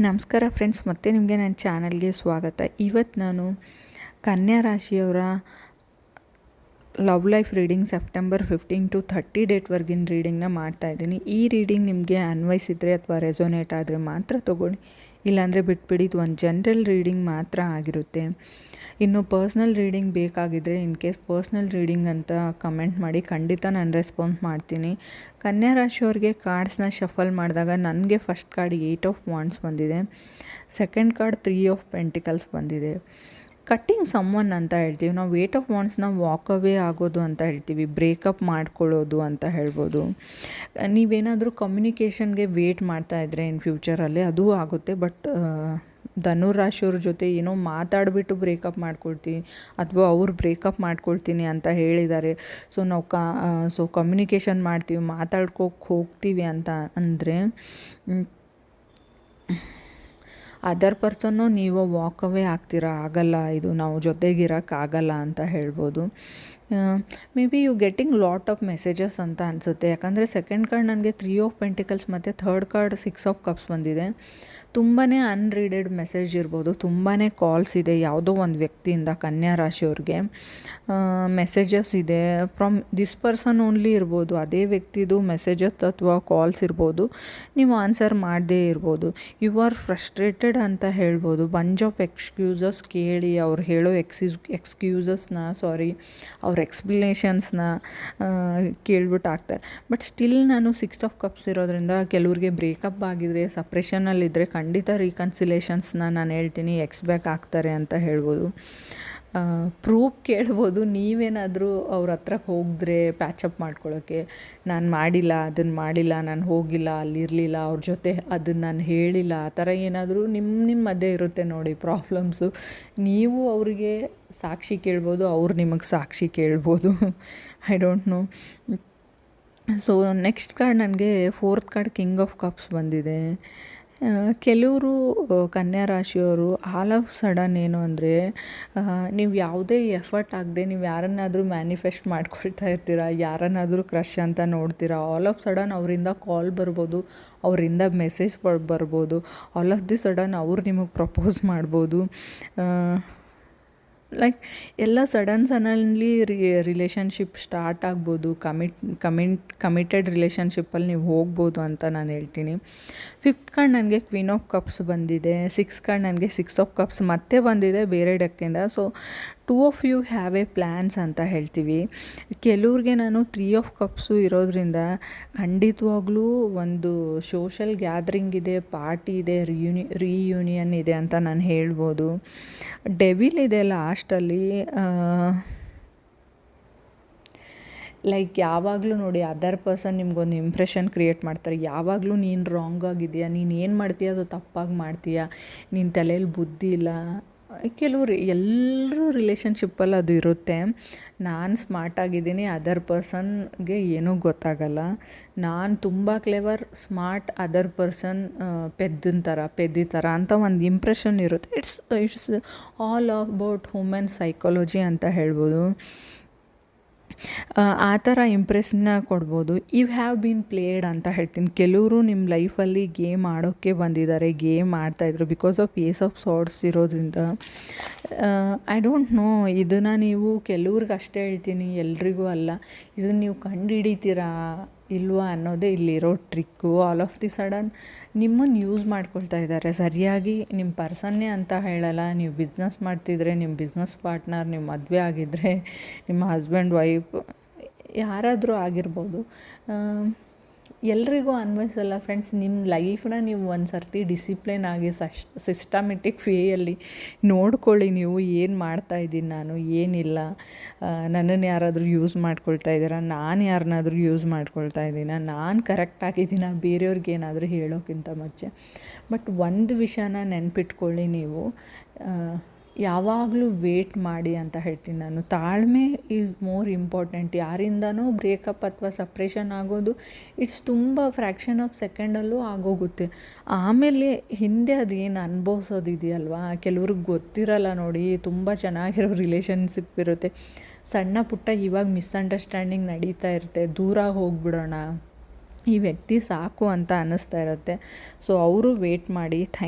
ನಮಸ್ಕಾರ ಫ್ರೆಂಡ್ಸ್ ಮತ್ತೆ ನಿಮಗೆ ನನ್ನ ಚಾನಲ್ಗೆ ಸ್ವಾಗತ. ಇವತ್ತು ನಾನು ಕನ್ಯಾ ರಾಶಿಯವರ love life reading September fifteen to thirty ಡೇಟ್ವರೆಗಿನ ರೀಡಿಂಗ್ನ ಮಾಡ್ತಾ ಇದ್ದೀನಿ. ಈ ರೀಡಿಂಗ್ ನಿಮಗೆ ಅನ್ವಯಿಸಿದರೆ ಅಥವಾ ರೆಸೋನೇಟ್ ಆದರೆ ಮಾತ್ರ ತೊಗೊಳ್ಳಿ. ಇಲ್ಲಾಂದರೆ ಬಿಟ್ಬಿಡಿ, ಇದು ಒಂದು ಜನರಲ್ ರೀಡಿಂಗ್ ಮಾತ್ರ ಆಗಿರುತ್ತೆ. ಇನ್ನು ಪರ್ಸ್ನಲ್ ರೀಡಿಂಗ್ ಬೇಕಾಗಿದ್ದರೆ ಇನ್ ಕೇಸ್ ಪರ್ಸ್ನಲ್ ರೀಡಿಂಗ್ ಅಂತ ಕಮೆಂಟ್ ಮಾಡಿ ಖಂಡಿತ ನಾನು ರೆಸ್ಪಾನ್ಸ್ ಮಾಡ್ತೀನಿ. ಕನ್ಯಾ ರಾಶಿಯವ್ರಿಗೆ ಕಾರ್ಡ್ಸ್ನ ಶಫಲ್ ಮಾಡಿದಾಗ ನನಗೆ first card eight of wands ಬಂದಿದೆ. Second card three of pentacles ಬಂದಿದೆ. ಕಟ್ಟಿಂಗ್ ಸಮ್ಮನ್ ಅಂತ ಹೇಳ್ತೀವಿ. ನಾವು ವೇಟ್ ಆಫ್ ವಾಂಡ್ಸ್ನ ವಾಕ್ ಅವೇ ಆಗೋದು ಅಂತ ಹೇಳ್ತೀವಿ. ಬ್ರೇಕಪ್ ಮಾಡ್ಕೊಳ್ಳೋದು ಅಂತ ಹೇಳ್ಬೋದು. ನೀವೇನಾದರೂ ಕಮ್ಯುನಿಕೇಷನ್ಗೆ ವೇಟ್ ಮಾಡ್ತಾ ಇದ್ರೆ ಇನ್ ಫ್ಯೂಚರಲ್ಲಿ ಅದೂ ಆಗುತ್ತೆ. ಬಟ್ ಧನುರಾಶಿಯವ್ರ ಜೊತೆ ಏನೋ ಮಾತಾಡಿಬಿಟ್ಟು ಬ್ರೇಕಪ್ ಮಾಡ್ಕೊಳ್ತೀನಿ ಅಥವಾ ಅವ್ರು ಬ್ರೇಕಪ್ ಮಾಡ್ಕೊಳ್ತೀನಿ ಅಂತ ಹೇಳಿದ್ದಾರೆ. ಸೊ ನಾವು ಕಾ ಸೊ ಕಮ್ಯುನಿಕೇಷನ್ ಮಾಡ್ತೀವಿ ಮಾತಾಡ್ಕೋಕ್ಕೆ ಹೋಗ್ತೀವಿ ಅಂತ ಅಂದರೆ ಅದರ್ ಪರ್ಸನ್ನು ನೀವು ವಾಕ್ ಅವೇ ಆಗ್ತೀರಾ? ಆಗಲ್ಲ, ಇದು ನಾವು ಜೊತೆಗಿರೋಕ್ಕಾಗಲ್ಲ ಅಂತ ಹೇಳ್ಬೋದು. May be you getting lot of messages ಅಂತ ಅನಿಸುತ್ತೆ. ಯಾಕಂದರೆ ಸೆಕೆಂಡ್ ಕಾರ್ಡ್ ನನಗೆ ತ್ರೀ ಆಫ್ ಪೆಂಟಿಕಲ್ಸ್ ಮತ್ತು third card six of cups ಬಂದಿದೆ. ತುಂಬಾ ಅನ್ರೀಡೆಡ್ ಮೆಸೇಜ್ ಇರ್ಬೋದು. ತುಂಬಾ ಕಾಲ್ಸ್ ಇದೆ ಯಾವುದೋ ಒಂದು ವ್ಯಕ್ತಿಯಿಂದ ಕನ್ಯಾ ರಾಶಿಯವ್ರಿಗೆ. ಮೆಸೇಜಸ್ ಇದೆ. ಫ್ರಮ್ ದಿಸ್ ಪರ್ಸನ್ ಓನ್ಲಿ ಇರ್ಬೋದು. ಅದೇ ವ್ಯಕ್ತಿದು ಮೆಸೇಜಸ್ ಅಥವಾ ಕಾಲ್ಸ್ ಇರ್ಬೋದು. ನೀವು ಆನ್ಸರ್ ಮಾಡದೇ ಇರ್ಬೋದು. ಯು ಆರ್ ಫ್ರಸ್ಟ್ರೇಟೆಡ್ ಅಂತ ಹೇಳ್ಬೋದು. ಬಂಜ್ ಆಫ್ ಎಕ್ಸ್ಕ್ಯೂಸಸ್ ಕೇಳಿ ಅವ್ರು ಹೇಳೋ ಎಕ್ಸ್ಯೂಸ್ ಎಕ್ಸ್ಕ್ಯೂಸಸ್ನ, ಸಾರಿ, ಅವ್ರ ಎಕ್ಸ್ಪ್ಲನೇಷನ್ಸ್ನ ಕೇಳ್ಬಿಟ್ಟು ಹಾಕ್ತಾರೆ ಬಟ್ ಸ್ಟಿಲ್ ನಾನು ಸಿಕ್ಸ್ ಆಫ್ ಕಪ್ಸ್ ಇರೋದ್ರಿಂದ ಕೆಲವ್ರಿಗೆ ಬ್ರೇಕಪ್ ಆಗಿದ್ರೆ ಸಪ್ರೇಷನಲ್ಲಿದ್ದರೆ ಖಂಡಿತ ರೀಕನ್ಸಿಲೇಷನ್ಸ್ನ ನಾನು ಹೇಳ್ತೀನಿ ಎಕ್ಸ್ಬ್ಯಾಕ್ ಆಗ್ತಾರೆ ಅಂತ ಹೇಳ್ಬೋದು. ಪ್ರೂಫ್ ಕೇಳ್ಬೋದು. ನೀವೇನಾದರೂ ಅವ್ರ ಹತ್ರಕ್ಕೆ ಹೋಗಿದ್ರೆ ಪ್ಯಾಚಪ್ ಮಾಡ್ಕೊಳ್ಳೋಕ್ಕೆ ನಾನು ಮಾಡಿಲ್ಲ ಅದನ್ನು ಮಾಡಿಲ್ಲ, ನಾನು ಹೋಗಿಲ್ಲ, ಅಲ್ಲಿರಲಿಲ್ಲ, ಅವ್ರ ಜೊತೆ ಅದನ್ನು ನಾನು ಹೇಳಿಲ್ಲ, ಆ ಥರ ಏನಾದರೂ ನಿಮ್ಮ ನಿಮ್ಮ ಮಧ್ಯೆ ಇರುತ್ತೆ ನೋಡಿ ಪ್ರಾಬ್ಲಮ್ಸು ನೀವು ಅವರಿಗೆ ಸಾಕ್ಷಿ ಕೇಳ್ಬೋದು, ಅವ್ರು ನಿಮಗೆ ಸಾಕ್ಷಿ ಕೇಳ್ಬೋದು. I don't know so next card ನನಗೆ fourth card king of cups ಬಂದಿದೆ. ಕೆಲವರು ಕನ್ಯಾ ರಾಶಿಯವರು ಆಲ್ ಆಫ್ ಸಡನ್ ಏನು ಅಂದರೆ ನೀವು ಯಾವುದೇ ಎಫರ್ಟ್ ಆಗದೆ ನೀವು ಯಾರನ್ನಾದರೂ ಮ್ಯಾನಿಫೆಸ್ಟ್ ಮಾಡ್ಕೊಳ್ತಾ ಇರ್ತೀರ, ಯಾರನ್ನಾದರೂ ಕ್ರಶ್ ಅಂತ ನೋಡ್ತೀರಾ, ಆಲ್ ಆಫ್ ಸಡನ್ ಅವರಿಂದ ಕಾಲ್ ಬರ್ಬೋದು, ಅವರಿಂದ ಮೆಸೇಜ್ ಬರ್ಬೋದು, ಆಲ್ ಆಫ್ ದಿ ಸಡನ್ ಅವ್ರು ನಿಮಗೆ ಪ್ರಪೋಸ್ ಮಾಡ್ಬೋದು. ಲೈಕ್ ಎಲ್ಲ ಸಡನ್ ಸಡನ್ಲಿ ರಿಲೇಷನ್ಶಿಪ್ ಸ್ಟಾರ್ಟ್ ಆಗ್ಬೋದು. ಕಮಿಟ್ ಕಮಿಟ್ ಕಮಿಟೆಡ್ ರಿಲೇಷನ್ಶಿಪ್ಪಲ್ಲಿ ನೀವು ಹೋಗ್ಬೋದು ಅಂತ ನಾನು ಹೇಳ್ತೀನಿ. ಫಿಫ್ತ್ ಕಾರ್ಡ್ ನನಗೆ ಕ್ವೀನ್ ಆಫ್ ಕಪ್ಸ್ ಬಂದಿದೆ. ಸಿಕ್ಸ್ ಕಾರ್ಡ್ ನನಗೆ ಸಿಕ್ಸ್ ಆಫ್ ಕಪ್ಸ್ ಮತ್ತೆ ಬಂದಿದೆ ಬೇರೆ ಡಕ್ಕಿಂದ so two of you have a plans ಅಂತ ಹೇಳ್ತೀವಿ. ಕೆಲವ್ರಿಗೆ ನಾನು ತ್ರೀ ಆಫ್ ಕಪ್ಸು ಇರೋದ್ರಿಂದ ಖಂಡಿತವಾಗ್ಲೂ ಒಂದು ಸೋಷಲ್ ಗ್ಯಾದ್ರಿಂಗ್ ಇದೆ ಪಾರ್ಟಿ ಇದೆ ರಿಯೂನಿ ರಿಯೂನಿಯನ್ ಇದೆ ಅಂತ ನಾನು ಹೇಳ್ಬೋದು. ಡೆವಿಲ್ ಇದೆ ಲಾಸ್ಟಲ್ಲಿ ಲೈಕ್ ಯಾವಾಗಲೂ ನೋಡಿ ಅದರ್ ಪರ್ಸನ್ ನಿಮ್ಗೊಂದು ಇಂಪ್ರೆಷನ್ ಕ್ರಿಯೇಟ್ ಮಾಡ್ತಾರೆ. ಯಾವಾಗಲೂ ನೀನು ರಾಂಗ್ ಆಗಿದೆಯಾ ನೀನು ಏನು ಮಾಡ್ತೀಯ ಅದು ತಪ್ಪಾಗಿ ಮಾಡ್ತೀಯಾ ನಿನ್ನ ತಲೆಯಲ್ಲಿ ಬುದ್ಧಿ ಇಲ್ಲ ಕೆಲವರು ಎಲ್ಲರೂ ರಿಲೇಷನ್ಶಿಪ್ಪಲ್ಲಿ ಅದು ಇರುತ್ತೆ. ನಾನು ಸ್ಮಾರ್ಟ್ ಆಗಿದ್ದೀನಿ ಅದರ್ ಪರ್ಸನ್ಗೆ ಏನೂ ಗೊತ್ತಾಗಲ್ಲ. ನಾನು ತುಂಬ ಕ್ಲೇವರ್ ಸ್ಮಾರ್ಟ್ ಅದರ್ ಪರ್ಸನ್ ಪೆದ್ದನ ಥರ ಪೆದ್ದಿ ಥರ ಅಂತ ಒಂದು ಇಂಪ್ರೆಷನ್ ಇರುತ್ತೆ. It's it's all about human psychology ಅಂತ ಹೇಳ್ಬೋದು. ಆ ಥರ ಇಂಪ್ರೆಸ್ನ ಕೊಡ್ಬೋದು. ಯು ಹ್ಯಾವ್ ಬೀನ್ ಪ್ಲೇಡ್ ಅಂತ ಹೇಳ್ತೀನಿ. ಕೆಲವರು ನಿಮ್ಮ ಲೈಫಲ್ಲಿ ಗೇಮ್ ಆಡೋಕ್ಕೆ ಬಂದಿದ್ದಾರೆ, game ಆಡ್ತಾಯಿದ್ರು because of ace of sorts ಇರೋದ್ರಿಂದ. ಐ ಡೋಂಟ್ ನೋ ಇದನ್ನು ನೀವು ಕೆಲವ್ರಿಗೆ ಅಷ್ಟೇ ಹೇಳ್ತೀನಿ, ಎಲ್ರಿಗೂ ಅಲ್ಲ. ಇದನ್ನು ನೀವು ಕಂಡು ಹಿಡಿತೀರಾ? ಇಲ್ವಾ ಅನ್ನೋದೇ ಇಲ್ಲಿರೋ trick all of the sudden ನಿಮ್ಮನ್ನು ಯೂಸ್ ಮಾಡ್ಕೊಳ್ತಾ ಇದ್ದಾರೆ ಸರಿಯಾಗಿ ನಿಮ್ಮ ಪರ್ಸನ್ನೇ ಅಂತ ಹೇಳಲ್ಲ. ನೀವು ಬಿಸ್ನೆಸ್ ಮಾಡ್ತಿದ್ರೆ ನಿಮ್ಮ ಬಿಸ್ನೆಸ್ ಪಾರ್ಟ್ನರ್ ನಿಮ್ಮ ಮದುವೆ ಆಗಿದ್ದರೆ ನಿಮ್ಮ ಹಸ್ಬೆಂಡ್ ವೈಫ್ ಯಾರಾದರೂ ಆಗಿರ್ಬೋದು. ಎಲ್ರಿಗೂ ಅನ್ವಯಿಸಲ್ಲ ಫ್ರೆಂಡ್ಸ್ ನಿಮ್ಮ ಲೈಫ್ನ ನೀವು ಒಂದು ಸರ್ತಿ ಡಿಸಿಪ್ಲಿನ್ ಆಗಿ ಸಶ್ ಸಿಸ್ಟಮೆಟಿಕ್ ವೇಯಲ್ಲಿ ನೋಡ್ಕೊಳ್ಳಿ ನೀವು ಏನು ಮಾಡ್ತಾ ಇದ್ದೀನಿ ನಾನು, ಏನಿಲ್ಲ. ನನ್ನನ್ನು ಯಾರಾದರೂ ಯೂಸ್ ಮಾಡ್ಕೊಳ್ತಾ ಇದ್ದೀರಾ? ನಾನು ಯಾರನ್ನಾದರೂ ಯೂಸ್ ಮಾಡ್ಕೊಳ್ತಾ ಇದ್ದೀನ? ನಾನು ಕರೆಕ್ಟ್ ಆಗಿದ್ದೀನ? ಬೇರೆಯವ್ರಿಗೆ ಏನಾದರೂ ಹೇಳೋಕ್ಕಿಂತ ಮುಂಚೆ. ಬಟ್ ಒಂದು ವಿಷಯನ ನೆನ್ಪಿಟ್ಕೊಳ್ಳಿ ನೀವು. ಯಾವಾಗಲೂ ವೇಟ್ ಮಾಡಿ ಅಂತ ಹೇಳ್ತೀನಿ ನಾನು. ತಾಳ್ಮೆ ಈಸ್ ಮೋರ್ ಇಂಪಾರ್ಟೆಂಟ್ ಯಾರಿಂದನೂ ಬ್ರೇಕಪ್ ಅಥವಾ ಸಪ್ರೇಷನ್ ಆಗೋದು ಇಟ್ಸ್ ತುಂಬ ಫ್ರ್ಯಾಕ್ಷನ್ ಆಫ್ ಸೆಕೆಂಡಲ್ಲೂ ಆಗೋಗುತ್ತೆ. ಆಮೇಲೆ ಹಿಂದೆ ಅದೇನು ಅನುಭವಿಸೋದಿದೆಯಲ್ವಾ? ಕೆಲವ್ರಿಗೆ ಗೊತ್ತಿರಲ್ಲ ನೋಡಿ, ತುಂಬ ಚೆನ್ನಾಗಿರೋ ರಿಲೇಷನ್ಶಿಪ್ ಇರುತ್ತೆ. ಸಣ್ಣ ಪುಟ್ಟ ಇವಾಗ ಮಿಸ್ಅಂಡರ್ಸ್ಟ್ಯಾಂಡಿಂಗ್ ನಡೀತಾ ಇರುತ್ತೆ. ದೂರ ಹೋಗ್ಬಿಡೋಣ. ಈ ವ್ಯಕ್ತಿ ಸಾಕು ಅಂತ ಅನ್ನಿಸ್ತಾ ಇರುತ್ತೆ. ಸೊ ಅವರು ವೇಟ್ ಮಾಡಿ ಥ್ಯಾಂಕ್